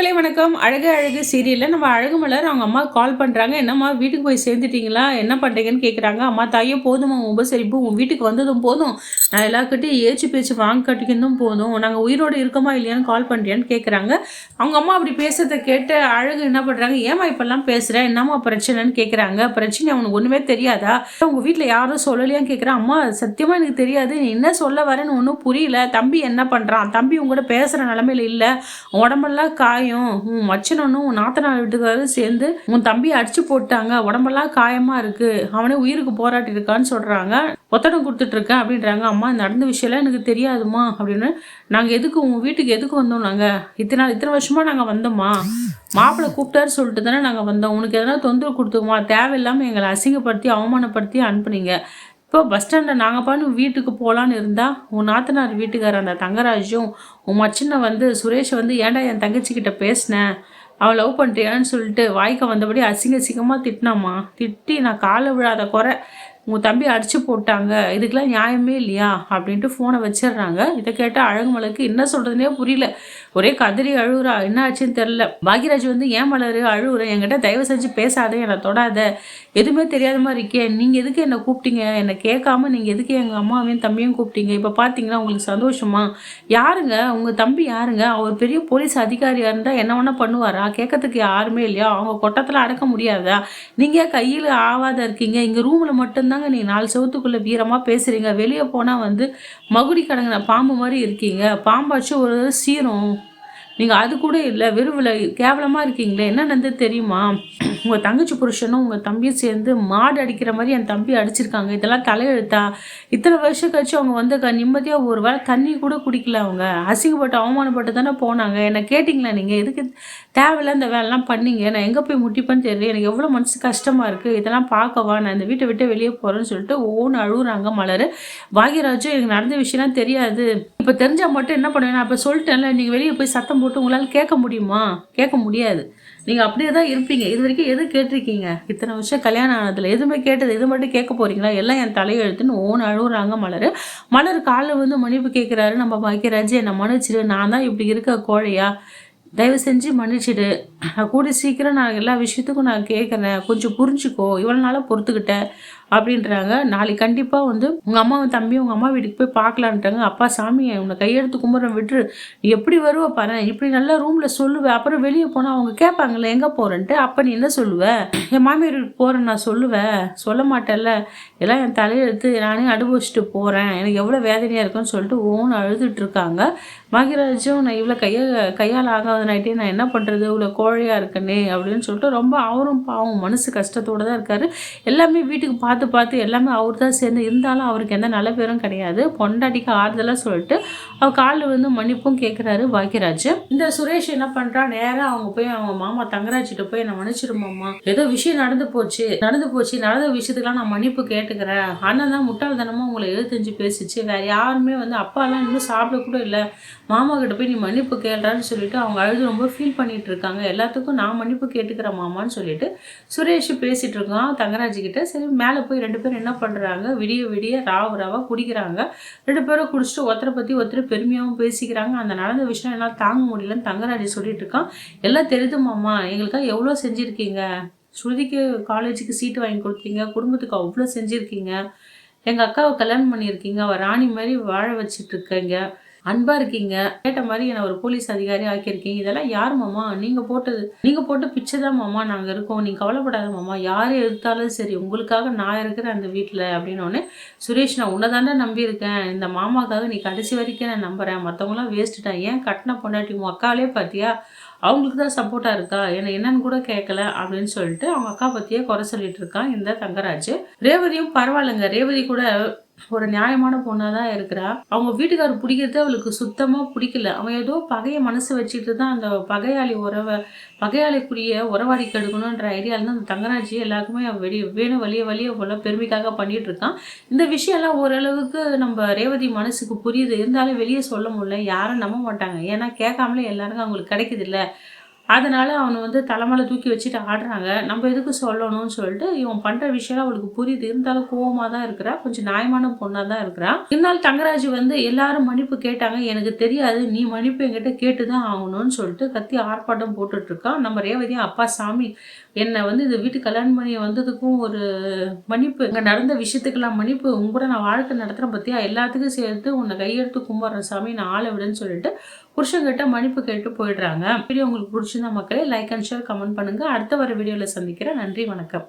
மக்களே வணக்கம். அழகு அழகு சீரியலில் நம்ம அழகு மலர் அவங்க அம்மா கால் பண்ணுறாங்க என்னம்மா வீட்டுக்கு போய் சேர்ந்துட்டீங்களா? என்ன பண்ணுறீங்கன்னு கேட்குறாங்க அம்மா தாயோ போதுமா உபசரிப்பு. உன் வீட்டுக்கு வந்ததும் போதும். நான் எல்லாக்கிட்டையும் ஏச்சு பேச்சு வாங்க கட்டிக்கிறதும் போதும். நாங்கள் உயிரோடு இருக்கோமா இல்லையான்னு கால் பண்ணுறியான்னு கேட்குறாங்க அவங்க அம்மா அப்படி பேசுறதை கேட்டு அழகு என்ன பண்ணுறாங்க ஏமா இப்பெல்லாம் பேசுகிறேன் என்னம்மா பிரச்சனைன்னு கேட்குறாங்க பிரச்சனை அவனுக்கு ஒன்றுமே தெரியாதா? உங்கள் வீட்டில் யாரும் சொல்லலையான்னு கேட்குறான் அம்மா சத்தியமாக எனக்கு தெரியாது. நீ என்ன சொல்ல வரேன்னு ஒன்றும் புரியல. தம்பி என்ன பண்ணுறான் தம்பி உங்கள்கிட்ட பேசுகிற நிலமையில இல்லை. உடம்பெல்லாம் காயும். உன் மச்சனனும் உன் நாத்தனார் வீட்டுக்காரரும் சேர்ந்து உன் தம்பியை அடிச்சு போட்டாங்க உடம்பெல்லாம் காயமா இருக்கு. அவனே உயிருக்கு போராட்டி இருக்கான்னு சொல்றாங்க. ஒத்தடம் கொடுத்துட்டு இருக்கேன் அப்படின்றாங்க. அம்மா இந்த நடந்த விஷயம்லாம் எனக்கு தெரியாதுமா அப்படின்னு. நாங்கள் எதுக்கு உங்கள் வீட்டுக்கு எதுக்கு வந்தோம் நாங்கள் இத்தனை நாள் இத்தனை வருஷமா நாங்கள் வந்தோமா மாப்பிள்ளை கூப்பிட்டாரு சொல்லிட்டு தானே நாங்கள் வந்தோம். உனக்கு எதனா தொந்தரவு கொடுத்துக்குமா? தேவையில்லாமல் எங்களை அசிங்கப்படுத்தி அவமானப்படுத்தி அனுப்புனீங்க. இப்போ பஸ் ஸ்டாண்டில் நாங்கள் பாட்டு வீட்டுக்கு போகலான்னு இருந்தால் உன் நாத்தனார் வீட்டுக்கார அந்த தங்கராஜும் உன் மச்சினை வந்து சுரேஷை வந்து ஏன்டா என் தங்கச்சிக்கிட்ட பேசினேன் அவள் லவ் பண்ணுறியான்னு சொல்லிட்டு வாய்க்க வந்தபடி அசிங்க அசிங்கமாக திட்டினாம்மா. திட்டி நான் காலை விழாத குறை உங்கள் தம்பி அடித்து போட்டாங்க. இதுக்கெல்லாம் நியாயமே இல்லையா? அப்படின்ட்டு ஃபோனை வச்சிடுறாங்க. இதை கேட்டால் அழகுமலுக்கு என்ன சொல்கிறதுனே புரியல. ஒரே கதறி அழுகுறா. என்ன ஆச்சுன்னு தெரில பாக்யராஜ் வந்து ஏன் மலர்? அழுகுற என்கிட்ட தயவு செஞ்சு பேசாத. என்னை தொடாத. எதுவுமே தெரியாத மாதிரி இருக்கே. நீங்கள் எதுக்கு என்னை கூப்பிட்டீங்க? என்னை கேட்காம நீங்கள் எதுக்கு எங்கள் அம்மாவையும் தம்பியும் கூப்பிட்டீங்க? இப்போ பார்த்தீங்கன்னா உங்களுக்கு சந்தோஷமா? யாருங்க? உங்கள் தம்பி யாருங்க? அவர் பெரிய போலீஸ் அதிகாரியாக இருந்தால் என்ன வேணால் பண்ணுவாரா? கேட்கறதுக்கு யாருமே இல்லையா? அவங்க கொட்டத்தில் அடக்க முடியாதா? நீங்கள் கையில் ஆவாத இருக்கீங்க? இங்கே ரூமில் மட்டும்தாங்க நீங்கள் நாலு செவத்துக்குள்ளே வீரமாக பேசுகிறீங்க வெளியே போனால் வந்து மகுடி கடங்கின பாம்பு மாதிரி இருக்கீங்க. பாம்பாச்சும் ஒரு சீரும். நீங்கள் அது கூட இல்லை வெறுவில் கேவலமாக இருக்கீங்களே என்ன நடந்தது தெரியுமா? உங்கள் தங்கச்சி புருஷனும் உங்கள் தம்பியும் சேர்ந்து மாடு அடிக்கிற மாதிரி என் தம்பி அடிச்சிருக்காங்க. இதெல்லாம் தலையெழுத்தா? இத்தனை வருஷம் கழிச்சு அவங்க வந்து க நிம்மதியாக ஒரு வேளை தண்ணி கூட குடிக்கல அவங்க. அசிங்கப்பட்டு அவமானப்பட்டு தானே போனாங்க. என்னை கேட்டிங்களா நீங்கள் எதுக்கு தேவையில்ல இந்த வேலைலாம் பண்ணீங்க. நான் எங்கே போய் முட்டிப்பேன்னு தெரியல. எனக்கு எவ்வளோ மனசு கஷ்டமாக இருக்குது இதெல்லாம் பார்க்கவா நான் இந்த வீட்டை விட்டு வெளியே போகிறேன்னு சொல்லிட்டு ஒவ்வொன்று அழுகுறாங்க மலர். பாக்யராஜும் எனக்கு நடந்த விஷயம்லாம் தெரியாது. இப்போ தெரிஞ்சால் மட்டும் என்ன பண்ணுவேன்? நான் இப்போ சொல்லிட்டேன்ல நீங்கள் வெளியே போய் சத்தம் போட்டு உங்களால் கேட்க முடியுமா? கேட்க முடியாது. நீங்கள் அப்படியே தான் இருப்பீங்க. இது வரைக்கும் எது கேட்டிருக்கீங்க? இத்தனை வருஷம் கல்யாணம் ஆனதில் எதுவுமே கேட்டது இது மட்டும் கேட்க போகிறீங்களா எல்லாம் என் தலையெழுத்துன்னு ஓன் அழுகுறாங்க மலர். மலர் காலில் வந்து மன்னிப்பு கேட்குறாரு நம்ம பாக்கியராஜ் என்னை மன்னிச்சிரு. நான் தான் இப்படி இருக்க கோழையா? தயவு செஞ்சு மன்னிச்சிடு. கூட கூடி சீக்கிரம் நான் எல்லா விஷயத்துக்கும் நான் கேட்குறேன் கொஞ்சம் புரிஞ்சுக்கோ. இவ்வளோ நாளாக பொறுத்துக்கிட்டேன். அப்படின்றாங்க. நாளைக்கு கண்டிப்பாக வந்து உங்கள் அம்மாவும் தம்பியும் உங்கள் அம்மா வீட்டுக்கு போய் பார்க்கலான்ட்டாங்க. அப்பா சாமி உன்னை கையெடுத்து கும்பிட்றேன் விட்டுரு. நீ எப்படி வருவ பாரு. இப்படி நல்லா ரூமில் சொல்லுவேன் அப்புறம் வெளியே போனால் அவங்க கேட்பாங்கல்ல எங்கே போகிறேன்ட்டு அப்போ நீ என்ன சொல்லுவேன் என் மாமியார் வீட்டுக்கு போகிறேன் நான் சொல்லுவேன் சொல்ல மாட்டேன்ல. எல்லாம் என் தலையெழுத்து. நானே அனுபவிச்சுட்டு போகிறேன் எனக்கு எவ்வளோ வேதனையாக இருக்குன்னு சொல்லிட்டு ஓன் அழுதுட்டு இருக்காங்க. பாக்யராஜும் நான் இவ்வளோ கைய கையால் ஆகாத நைட்டே நான் என்ன பண்ணுறது இவ்வளோ கோழையாக இருக்கனே. அப்படின்னு சொல்லிட்டு ரொம்ப அவரும் பாவம் மனசு கஷ்டத்தோடு தான் இருக்காரு. எல்லாமே வீட்டுக்கு பார்த்து பார்த்து பார்த்து எல்லாமே அவர் தான் சேர்ந்து இருந்தாலும் அவருக்கு எந்த நல்ல பேரும் கிடையாது. பொண்டாட்டிக்கு ஆறுதலாக சொல்லிட்டு அவர் காலில் வந்து மன்னிப்பும் கேட்குறாரு பாக்கியராஜ் இந்த சுரேஷ் என்ன பண்ணுறா நேராக அவங்க போய் அவங்க மாமா தங்கராஜிட்ட போய் நான் மன்னிச்சிருமாம்மா ஏதோ விஷயம் நடந்து போச்சு. நடந்து போச்சு. நடந்த விஷயத்துக்கெல்லாம் நான் மன்னிப்பு கேட்டுக்கிறேன். அண்ணன் தான் முட்டாள்தனமாக உங்களை எழுத்தஞ்சு பேசிச்சு. வேற யாருமே வந்து அப்பாலாம் இன்னும் சாப்பிட கூட இல்லை. மாமா கிட்ட போய் நீ மன்னிப்பு கேள்றான்னு சொல்லிட்டு அவங்க அழுது ரொம்ப ஃபீல் பண்ணிட்டு இருக்காங்க. எல்லாத்துக்கும் நான் மன்னிப்பு கேட்டுக்கிறேன் மாமான்னு சொல்லிட்டு சுரேஷ் பேசிட்டு இருக்கான் தங்கராஜ் கிட்ட. சரி மேலே போய் ரெண்டு பேரும் என்ன பண்ணுறாங்க விடிய விடிய ராவ ராவா குடிக்கிறாங்க. ரெண்டு பேரும் குடிச்சிட்டு ஒருத்தரை பற்றி ஒருத்தர் பெருமையாகவும் பேசிக்கிறாங்க. அந்த நடந்த விஷயம் எல்லாம் தாங்க முடியலன்னு தங்கராஜி சொல்லிட்டு இருக்கான். எல்லாம் தெரியுது மாமா. எங்களுக்காக எவ்வளோ செஞ்சுருக்கீங்க? ஸ்ருதிக்கு காலேஜுக்கு சீட்டு வாங்கி கொடுத்தீங்க. குடும்பத்துக்கு அவ்வளோ செஞ்சுருக்கீங்க. எங்கள் அக்காவை கல்யாணம் பண்ணியிருக்கீங்க. அவள் ராணி மாதிரி வாழ வச்சுட்டு இருக்கீங்க. அன்பா இருக்கீங்க. கேட்ட மாதிரி என்ன ஒரு போலீஸ் அதிகாரி ஆக்கியிருக்கீங்க. இதெல்லாம் யார் மாமா? நீங்க போட்டது நீங்க போட்டு பிச்சை தான் மாமா. நாங்க இருக்கோம். நீங்க கவலைப்படாத மாமா. யார் எடுத்தாலும் சரி உங்களுக்காக நான் இருக்கிறேன் அந்த வீட்டில் அப்படின்னு சுரேஷ் நான் உன்னதாண்டா நம்பி நம்பியிருக்கேன். இந்த மாமாக்காக நீ கடைசி வரைக்கும் நான் நம்புறேன். மற்றவங்களாம் வேஸ்ட்டுட்டா ஏன் கட்டின பொண்டாட்டி உன் அக்காலே பார்த்தியா? அவங்களுக்கு தான் சப்போர்ட்டாக இருக்கா? என்ன என்னன்னு கூட கேட்கல அப்படின்னு சொல்லிட்டு அவங்க அக்கா பற்றியே குறை சொல்லிட்டு இருக்கான் இந்த தங்கராஜ். ரேவதியும் பரவாயில்லைங்க. ரேவதி கூட ஒரு நியாயமான பொண்ணாக தான் இருக்கிறா. அவங்க வீட்டுக்காரர் பிடிக்கிறது அவளுக்கு சுத்தமாக பிடிக்கல. அவன் ஏதோ பகைய மனசு வச்சுட்டு தான் அந்த பகையாளி உறவை பகையாளிக்குரிய உறவாடி கெடுக்கணுன்ற ஐடியாவில் தான் அந்த தங்கராஜி எல்லாருக்குமே அவன் வெளியே வேணும் வழிய வழிய போல பெருமைக்காக பண்ணிட்டு இருக்கான். இந்த விஷயம்லாம் ஓரளவுக்கு நம்ம ரேவதி மனசுக்கு புரியுது. இருந்தாலும் வெளியே சொல்ல முடியல. யாரும் நம்ப மாட்டாங்க. ஏன்னா கேட்காமலே எல்லாருக்கும் அவங்களுக்கு கிடைக்குது இல்லை அதனால் அவனை வந்து தலைமலை தூக்கி வச்சுட்டு ஆடுறாங்க. நம்ம எதுக்கு சொல்லணும்னு சொல்லிட்டு இவன் பண்ணுற விஷயம் அவளுக்கு புரியுது. இருந்தாலும் கோவமாக தான் இருக்கிறா. கொஞ்சம் நியாயமான பொண்ணாக தான் இருக்கிறா. இருந்தாலும் தங்கராஜ் வந்து எல்லாரும் மன்னிப்பு கேட்டாங்க. எனக்கு தெரியாது. நீ மன்னிப்பு என்கிட்ட கேட்டு தான் ஆகணும்னு சொல்லிட்டு கத்தி ஆர்ப்பாட்டம் போட்டுட்டு இருக்கான். நம்ம ரேவதியும் அப்பா சாமி என்னை வந்து இந்த வீட்டு கல்யாணம் பண்ணி வந்ததுக்கும் ஒரு மன்னிப்பு. இங்கே நடந்த விஷயத்துக்கெல்லாம் மன்னிப்பு. உங்க கூட நான் வாழ்க்கை நடத்துகிறேன் பற்றியா எல்லாத்துக்கும் சேர்த்து உன்னை கையெடுத்து கும்பிட்றேன் சாமி. நான் ஆளை விடுன்னு சொல்லிட்டு புருஷங்கிட்ட மன்னிப்பு கேட்டு போயிடுறாங்க. வீடியோ உங்களுக்கு பிடிச்சிருந்தா மக்களே லைக் அண்ட் ஷேர் கமெண்ட் பண்ணுங்கள் அடுத்த வர வீடியோவில் சந்திக்கிறேன். நன்றி வணக்கம்.